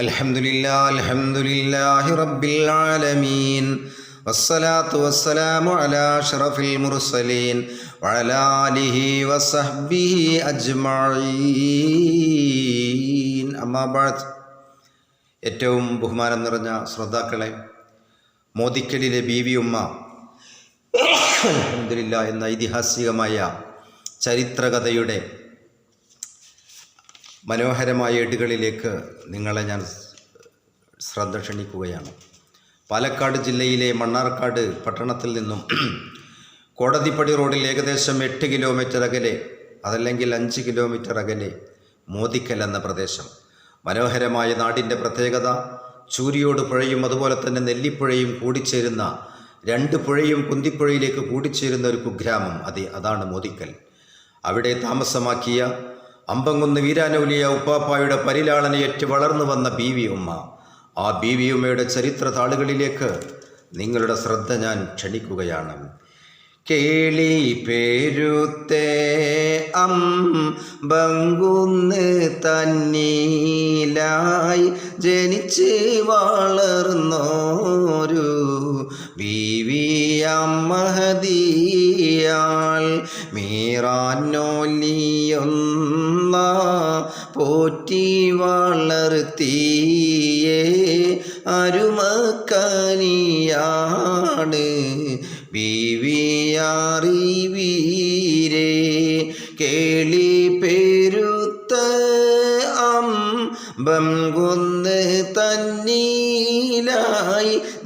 الحمد لله الحمد لله رب العالمين والصلاة والسلام على أشرف المرسلين وعلى آله وصحبه أجمعين أما بعد ഏറ്റവും ബഹുമാനം നിറഞ്ഞ ശ്രോതാക്കളെ മോദിക്കലിലെ ബീവി ഉമ്മ അൽഹംദുലില്ലാ എന്ന ഐതിഹാസികമായ ചരിത്രകഥയുടെ മനോഹരമായ ഏടുകളിലേക്ക് നിങ്ങളെ ഞാൻ ശ്രദ്ധ ക്ഷണിക്കുകയാണ്. പാലക്കാട് ജില്ലയിലെ മണ്ണാർക്കാട് പട്ടണത്തിൽ നിന്നും കോടതിപ്പടി റോഡിൽ ഏകദേശം എട്ട് കിലോമീറ്റർ അകലെ അതല്ലെങ്കിൽ അഞ്ച് കിലോമീറ്റർ അകലെ മോദിക്കൽ എന്ന പ്രദേശം. മനോഹരമായ നാടിന്റെ പ്രത്യേകത ചൂരിയോട് പുഴയും അതുപോലെ തന്നെ നെല്ലിപ്പുഴയും കൂടിച്ചേരുന്ന രണ്ട് പുഴയും കുന്തിപ്പുഴയിലേക്ക് കൂടിച്ചേരുന്ന ഒരു കുഗ്രാമം അതെ അതാണ് മോദിക്കൽ. അവിടെ താമസമാക്കിയ അമ്പങ്കുന്ന് വീരാനൗലിയ ഉപ്പാപ്പായുടെ പരിലാളനയേറ്റ് വളർന്നു വന്ന ബീവി ഉമ്മ. ആ ബീവി ഉമ്മയുടെ ചരിത്ര താളുകളിലേക്ക് നിങ്ങളുടെ ശ്രദ്ധ ഞാൻ ക്ഷണിക്കുകയാണ്. കേളി പേരുത്തേ അം ബങ്കുന്ന് തന്നീലായി ജനിച്ച് വളർന്നോരു ബീവിയമ്മഹദിയാൾ മീറാനോലിയൊന്ന പോറ്റി വളർത്തിയേ അരുമക്കനിയാണ്. ബീവിയാറിവീരേ കേളി പെരുത്ത അമ്പം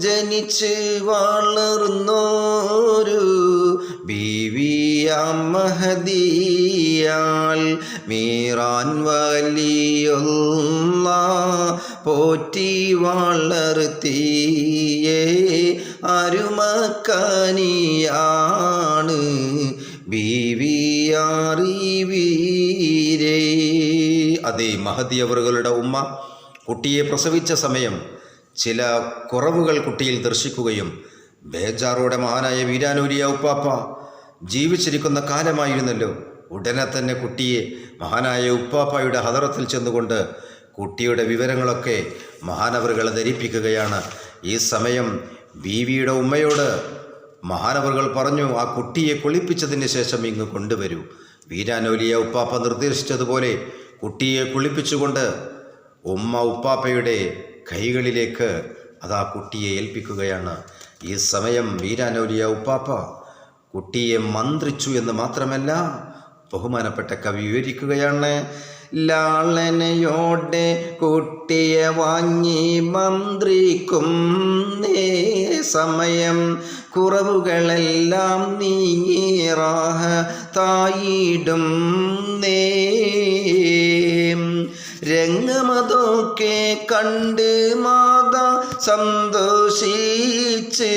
ജനിച്ച് വളർന്നോരു മഹദിയാൽ മീറാൻ വലിയുള്ള പോറ്റി വളർത്തിയേ അരുമക്കനിയാണ് ബീവിയാറിവീരേ അതെ മഹതി അവറുകളുടെ ഉമ്മ കുട്ടിയെ പ്രസവിച്ച സമയം ചില കുറവുകൾ കുട്ടിയിൽ ദർശിക്കുകയും ബേജാറോടെ മഹാനായ വീരാനൂരിയ ഉപ്പാപ്പ ജീവിച്ചിരിക്കുന്ന കാലമായിരുന്നല്ലോ. ഉടനെ തന്നെ കുട്ടിയെ മഹാനായ ഉപ്പാപ്പായുടെ ഹദറത്തിൽ ചെന്നുകൊണ്ട് കുട്ടിയുടെ വിവരങ്ങളൊക്കെ മഹാനവറുകളെ ധരിപ്പിക്കുകയാണ്. ഈ സമയം ബീവിയുടെ ഉമ്മയോട് മഹാനവറുകൾ പറഞ്ഞു ആ കുട്ടിയെ കുളിപ്പിച്ചതിന് ശേഷം ഇങ്ങ് കൊണ്ടുവരൂ. വീരാനോലിയ ഉപ്പാപ്പ നിർദ്ദേശിച്ചതുപോലെ കുട്ടിയെ കുളിപ്പിച്ചുകൊണ്ട് ഉമ്മ ഉപ്പാപ്പയുടെ കൈകളിലേക്ക് അതാ കുട്ടിയെ ഏൽപ്പിക്കുകയാണ്. ഈ സമയം വീരാനോലിയ ഉപ്പാപ്പ കുട്ടിയെ മന്ത്രിച്ചു എന്ന് മാത്രമല്ല ബഹുമാനപ്പെട്ട കവി വിവരിക്കുകയാണ്. ലാളനയോടെ കുട്ടിയെ വാങ്ങി മന്ത്രിക്കും നേ സമയം. കുറവുകളെല്ലാം നീങ്ങിറാഹ തായിടും നേ രംഗമതൊക്കെ കണ്ട് മാതാ സന്തോഷിച്ച്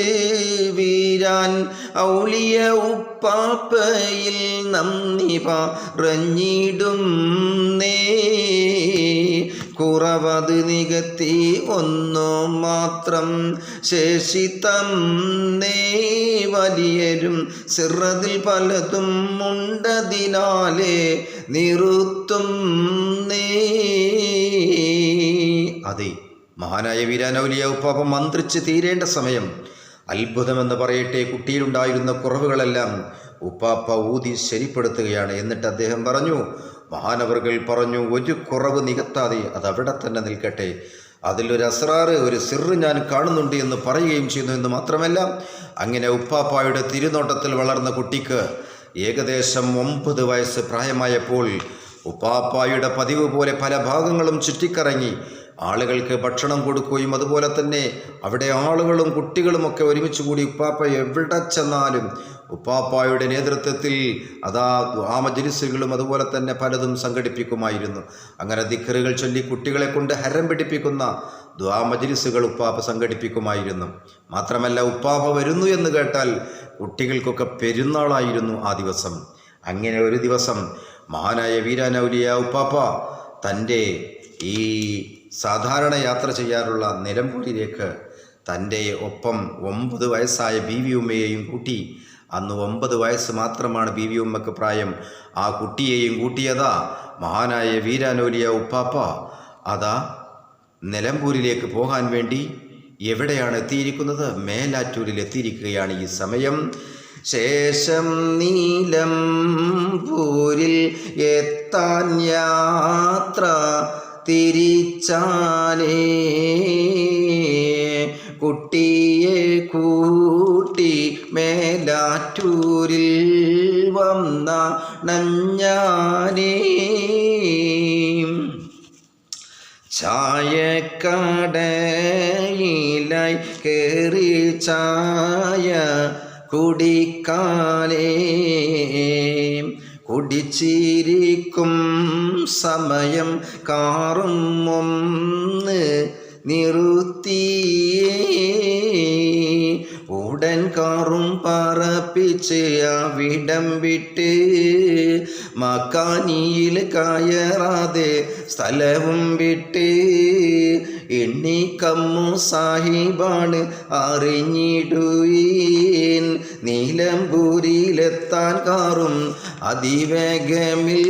വീരാൻ ഔളിയ ഉപ്പാപ്പയിൽ നന്ദി പറഞ്ഞിടും നേ. കുറവത് നികത്തി ഒന്നോ മാത്രം ശേഷിത്തം നേ. വലിയരും സിറതിൽ പലതും ഉണ്ടതിനാലേ നിറുത്തും മഹാനായ വീരാനൗലിയ ഉപ്പാപ്പ മന്ത്രിച്ച് തീരേണ്ട സമയം. അത്ഭുതമെന്ന് പറയട്ടെ കുട്ടിയിലുണ്ടായിരുന്ന കുറവുകളെല്ലാം ഉപ്പാപ്പ ഊതി ശരിപ്പെടുത്തുകയാണ് എന്നിട്ട് അദ്ദേഹം പറഞ്ഞു മഹാനവറുകൾ പറഞ്ഞു ഒരു കുറവ് നികത്താതെ അത് അവിടെ തന്നെ നിൽക്കട്ടെ. അതിലൊരു അസ്രാറ് ഒരു സിറ് ഞാൻ കാണുന്നുണ്ട് എന്ന് പറയുകയും ചെയ്യുന്നു എന്ന് മാത്രമല്ല അങ്ങനെ ഉപ്പാപ്പായുടെ തിരുനോട്ടത്തിൽ വളർന്ന കുട്ടിക്ക് ഏകദേശം ഒമ്പത് വയസ്സ് പ്രായമായപ്പോൾ ഉപ്പാപ്പായുടെ പതിവ് പോലെ പല ഭാഗങ്ങളും ചുറ്റിക്കറങ്ങി ആളുകൾക്ക് ഭക്ഷണം കൊടുക്കുകയും അതുപോലെ തന്നെ അവിടെ ആളുകളും കുട്ടികളുമൊക്കെ ഒരുമിച്ച് കൂടി ഉപ്പാപ്പ എവിടെ ചെന്നാലും ഉപ്പാപ്പായുടെ നേതൃത്വത്തിൽ അതാ ആ മജിലിസുകളും അതുപോലെ തന്നെ പലതും സംഘടിപ്പിക്കുമായിരുന്നു. അങ്ങനെ ദിക്കറുകൾ ചൊല്ലി കുട്ടികളെ കൊണ്ട് ഹരം പിടിപ്പിക്കുന്ന ദ്വാ മജിലിസുകൾ ഉപ്പാപ്പ സംഘടിപ്പിക്കുമായിരുന്നു. മാത്രമല്ല ഉപ്പാപ്പ വരുന്നു എന്ന് കേട്ടാൽ കുട്ടികൾക്കൊക്കെ പെരുന്നാളായിരുന്നു ആ ദിവസം. അങ്ങനെ ഒരു ദിവസം മഹാനായ വീരാനൗലിയ ഉപ്പാപ്പ തന്റെ ഈ സാധാരണ യാത്ര ചെയ്യാറുള്ള നിലമ്പൂരിലേക്ക് തന്റെ ഒപ്പം ഒമ്പത് വയസ്സായ ബീവി ഉമ്മയെയും കൂട്ടി. അന്ന് ഒമ്പത് വയസ്സ് മാത്രമാണ് ബീവി ഉമ്മക്ക് പ്രായം. ആ കുട്ടിയെയും കൂട്ടിയതാ മഹാനായ വീരാനോലിയ ഉപ്പാപ്പ. അതാ നിലമ്പൂരിലേക്ക് പോകാൻ വേണ്ടി എവിടെയാണ് എത്തിയിരിക്കുന്നത്? മേലാറ്റൂരിൽ എത്തിയിരിക്കുകയാണ് ഈ സമയം. ശേഷം നീലം പൂരിൽ എത്താൻ യാത്ര തിരിച്ചാനേ കുട്ടിയെ കൂട്ടി മേലാറ്റൂരിൽ വന്ന നഞ്ഞാനേ ചായക്കടയിലായി കയറി ചായ കുടിക്കാലേ. കുടിച്ചിരിക്കും സമയം കാറും ഒന്ന് നിറുത്തിയേ. ഉടൻ കാറും പറപ്പിച്ച് അവിടം വിട്ട് മക്കാനിയിൽ കയറാതെ സ്ഥലവും വിട്ട് എണ്ണിക്കമ്മു സാഹിബാണ് അറിഞ്ഞിടുവീൻ. നീലംപൂരിയിലെത്താൻ കാറും അതിവേഗമിൽ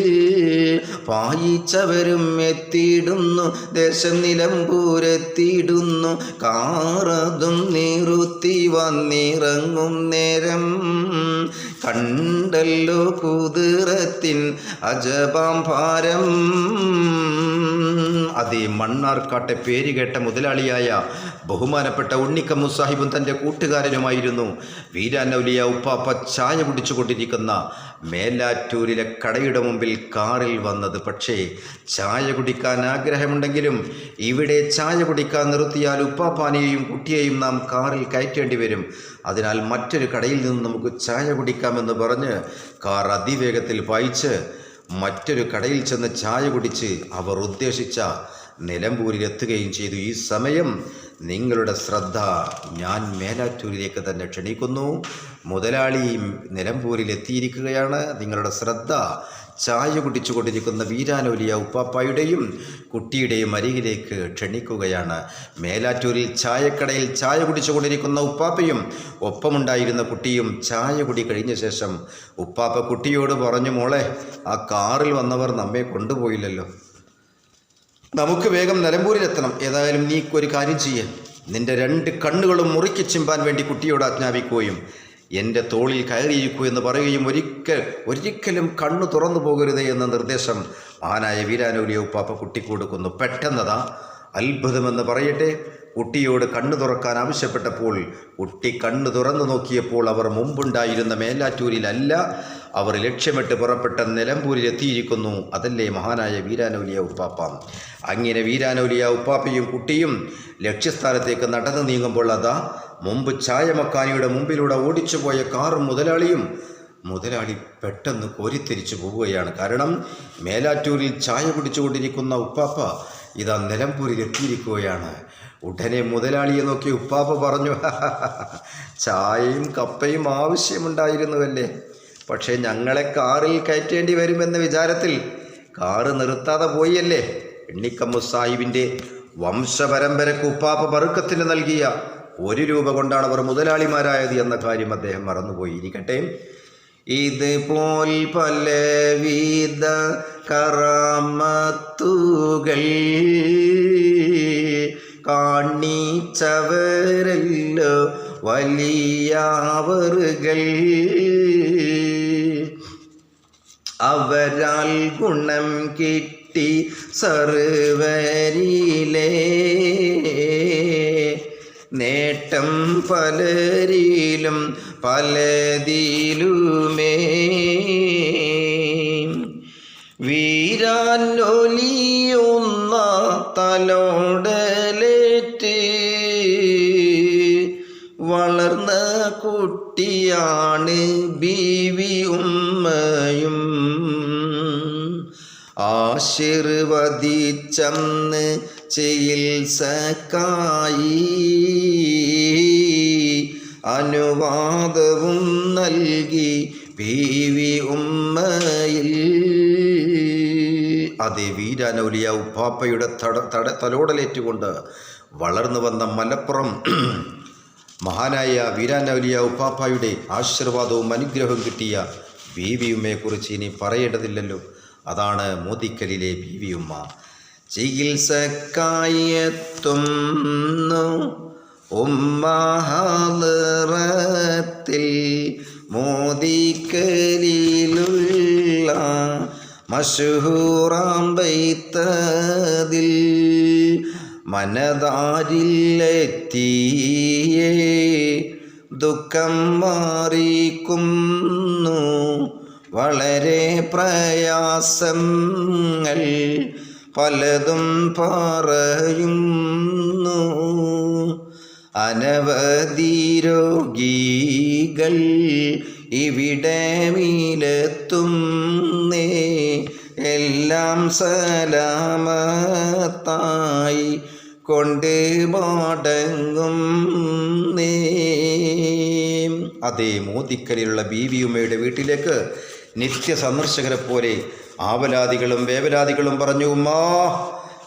പായിച്ചവരും എത്തിയിടുന്നു. ദേശം നിലമ്പൂരെത്തിയിടുന്നു കാറതും നിറുത്തി വന്നിറങ്ങും നേരം. കണ്ടല്ലോ കുതിരത്തിൻ അജപാം ഭാരം. അതേ മണ്ണാർക്കാട്ടെ പേര് കേട്ട മുതലാളിയായ ബഹുമാനപ്പെട്ട ഉണ്ണിക്കമ്മു സാഹിബും തന്റെ കൂട്ടുകാരനുമായിരുന്നു. വീരാനൗലിയ ഉപ്പാപ്പ ചായ കുടിച്ചുകൊണ്ടിരിക്കുന്ന മേലാറ്റൂരിലെ കടയുടെ മുമ്പിൽ കാറിൽ വന്നത്. പക്ഷേ ചായ കുടിക്കാൻ ആഗ്രഹമുണ്ടെങ്കിലും ഇവിടെ ചായ കുടിക്കാൻ നിർത്തിയാൽ ഉപ്പാപ്പാനെയും കുട്ടിയെയും നാം കാറിൽ കയറ്റേണ്ടി വരും. അതിനാൽ മറ്റൊരു കടയിൽ നിന്ന് നമുക്ക് ചായ കുടിക്കാമെന്ന് പറഞ്ഞ് കാർ അതിവേഗത്തിൽ പായിച്ച് മറ്റൊരു കടയിൽ ചെന്ന് ചായ കുടിച്ച് അവർ ഉദ്ദേശിച്ച നിലമ്പൂരിലെത്തുകയും ചെയ്തു. ഈ സമയം നിങ്ങളുടെ ശ്രദ്ധ ഞാൻ മേലാറ്റൂരിലേക്ക് തന്നെ ക്ഷണിക്കുന്നു. മുതലാളി നിലമ്പൂരിൽ എത്തിയിരിക്കുകയാണ് നിങ്ങളുടെ ശ്രദ്ധ ചായ കുടിച്ചുകൊണ്ടിരിക്കുന്ന വീരാനോലിയ ഉപ്പാപ്പായുടെയും കുട്ടിയുടെയും അരികിലേക്ക് ക്ഷണിക്കുകയാണ്. മേലാറ്റൂരിൽ ചായക്കടയിൽ ചായ കുടിച്ചുകൊണ്ടിരിക്കുന്ന ഉപ്പാപ്പയും ഒപ്പമുണ്ടായിരുന്ന കുട്ടിയും ചായ കുടി കഴിഞ്ഞ ശേഷം ഉപ്പാപ്പ കുട്ടിയോട് പറഞ്ഞു മോളെ ആ കാറിൽ വന്നവർ നമ്മെ കൊണ്ടുപോയില്ലല്ലോ. നമുക്ക് വേഗം നിലമ്പൂരിലെത്തണം. ഏതായാലും നീ ഒരു കാര്യം ചെയ്യേ. നിന്റെ രണ്ട് കണ്ണുകളും മുറുക്കി ചിമ്പാൻ വേണ്ടി കുട്ടിയോട് ആജ്ഞാപിക്കുകയും എന്റെ തോളിൽ കയറിയിരിക്കൂ എന്ന് പറയുകയും ഒരിക്കൽ ഒരിക്കലും കണ്ണു തുറന്നു പോകരുത് എന്ന നിർദ്ദേശം മഹാനായ വീരാനൂലിയ ഉപ്പാപ്പ കുട്ടിക്ക് കൊടുക്കുന്നു പെട്ടെന്നതാ അത്ഭുതമെന്ന് പറയട്ടെ. കുട്ടിയോട് കണ്ണു തുറക്കാൻ ആവശ്യപ്പെട്ടപ്പോൾ കുട്ടി കണ്ണു തുറന്നു നോക്കിയപ്പോൾ അവർ മുമ്പുണ്ടായിരുന്ന മേലാറ്റൂരിലല്ല അവർ ലക്ഷ്യമിട്ട് പുറപ്പെട്ട നിലമ്പൂരിൽ എത്തിയിരിക്കുന്നു അതല്ലേ മഹാനായ വീരാനൗലിയ ഉപ്പാപ്പ. അങ്ങനെ വീരാനൗലിയ ഉപ്പാപ്പയും കുട്ടിയും ലക്ഷ്യസ്ഥാനത്തേക്ക് നടന്നു നീങ്ങുമ്പോൾ അതാ മുമ്പ് ചായമക്കാനിയുടെ മുമ്പിലൂടെ ഓടിച്ചുപോയ കാറും മുതലാളിയും മുതലാളി പെട്ടെന്ന് കോരിത്തിരിച്ചു പോവുകയാണ്. കാരണം മേലാറ്റൂരിൽ ചായ കുടിച്ചുകൊണ്ടിരിക്കുന്ന ഉപ്പാപ്പ ഇതാ നിലമ്പൂരിൽ എത്തിയിരിക്കുകയാണ് ഉടനെ മുതലാളിയെ നോക്കി ഉപ്പാപ്പ പറഞ്ഞു ചായയും കപ്പയും ആവശ്യമുണ്ടായിരുന്നുവല്ലേ? പക്ഷേ ഞങ്ങളെ കാറിൽ കയറ്റേണ്ടി വരുമെന്ന വിചാരത്തിൽ കാറ് നിർത്താതെ പോയല്ലേ? എണ്ണിക്കമ്മു സാഹിബിന്റെ വംശപരമ്പരക്ക് ഉപ്പാപ്പ ബറുക്കത്തിന് നൽകിയ ഒരു രൂപ കൊണ്ടാണ് അവർ മുതലാളിമാരായത് എന്ന കാര്യം അദ്ദേഹം മറന്നുപോയി. ഇരിക്കട്ടെ. ഇത് പോൽ പലവിധ കറാമത്തുകൾ കാണിച്ചവരല്ലോ വലിയവറുകൾ. അവരാൽ ഗുണം കിട്ടി സർവരിലേ നേട്ടം പലരിലും പലതിലുമേ. വീരാലൊലിയൊന്ന തലോടലേറ്റ് വളർന്ന കുട്ടിയാണ് ബീവി ആശീർവദിച്ചന്ന് ചികിത്സക്കായി അനുവാദവും നൽകി പി വി ഉമ്മയിൽ. അതേ വീരാനൗലിയ ഉപ്പാപ്പയുടെ തട തട തലോടലേറ്റുകൊണ്ട് വളർന്നു വന്ന മലപ്പുറം മഹാനായ വീരാനൗലിയ ഉപ്പാപ്പായുടെ ആശീർവാദവും അനുഗ്രഹവും കിട്ടിയ ബീവിയുമ്മയെക്കുറിച്ച് ഇനി പറയേണ്ടതില്ലല്ലോ. അതാണ് മോദിക്കലിലെ ബീവിയുമ്മ. ചികിത്സക്കായി എത്തുന്നു ഉമ്മഹാലറത്തിൽ മോദിക്കലിലുള്ള മഷഹൂറാം ബൈത്തതിൽ മനതാരിലെത്തിയേ. ദുഃഖം മാറിക്കുന്നു. വളരെ പ്രയാസങ്ങൾ പലതും പറയുന്നു. അനവധി രോഗികൾ ഇവിടെ മീലെത്തുന്നേ എല്ലാം സലാമത്തായി കൊണ്ട് മടങ്ങും നേ അതേ മോദിക്കലിലുള്ള ബീവിയുമ്മയുടെ വീട്ടിലേക്ക് നിത്യ സന്ദർശകരെ പോലെ ആവലാദികളും വേവലാദികളും പറഞ്ഞു ഉമ്മാ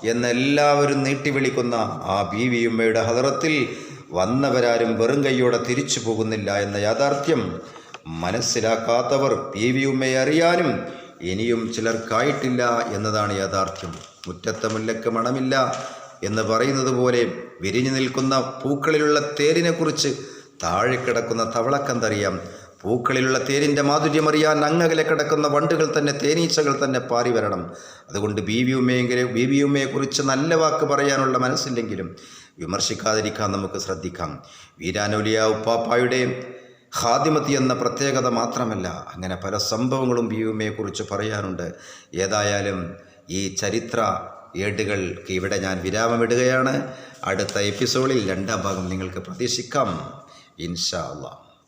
എന്നെല്ലാവരും നീട്ടി വിളിക്കുന്ന ആ ബീവിയുമ്മയുടെ ഹദറത്തിൽ വന്നവരാരും വെറും കൈയോടെ തിരിച്ചു പോകുന്നില്ല എന്ന യാഥാർത്ഥ്യം മനസ്സിലാക്കാത്തവർ ബീവിയുമ്മയെ അറിയാനും ഇനിയും ചിലർക്കായിട്ടില്ല എന്നതാണ് യാഥാർത്ഥ്യം. മുറ്റത്തെ മുല്ലക്ക് മണമില്ല എന്ന് പറയുന്നത് പോലെ വിരിഞ്ഞു നിൽക്കുന്ന പൂക്കളിലുള്ള തേരിനെക്കുറിച്ച് താഴെ കിടക്കുന്ന തവളക്കന്തറിയാം പൂക്കളിലുള്ള തേനിന്റെ മാധുര്യം അറിയാൻ അങ്ങകലെ കിടക്കുന്ന വണ്ടുകൾ തന്നെ തേനീച്ചകൾ തന്നെ പാറി വരണം. അതുകൊണ്ട് ബീവിയുമ്മയെങ്കിലും ബീവിയുമ്മയെക്കുറിച്ച് നല്ല വാക്ക് പറയാനുള്ള മനസ്സില്ലെങ്കിലും വിമർശിക്കാതിരിക്കാൻ നമുക്ക് ശ്രദ്ധിക്കാം. വീരാനോലിയ ഉപ്പാപ്പായുടെ ഹാദിമത്തി എന്ന പ്രത്യേകത മാത്രമല്ല അങ്ങനെ പല സംഭവങ്ങളും ബീവിയുമ്മയെക്കുറിച്ച് പറയാനുണ്ട്. ഏതായാലും ഈ ചരിത്ര ഏടുകൾക്ക് ഇവിടെ ഞാൻ വിരാമമിടുകയാണ്. അടുത്ത എപ്പിസോഡിൽ രണ്ടാം ഭാഗം നിങ്ങൾക്ക് പ്രതീക്ഷിക്കാം. ഇൻഷാ അള്ളാഹ്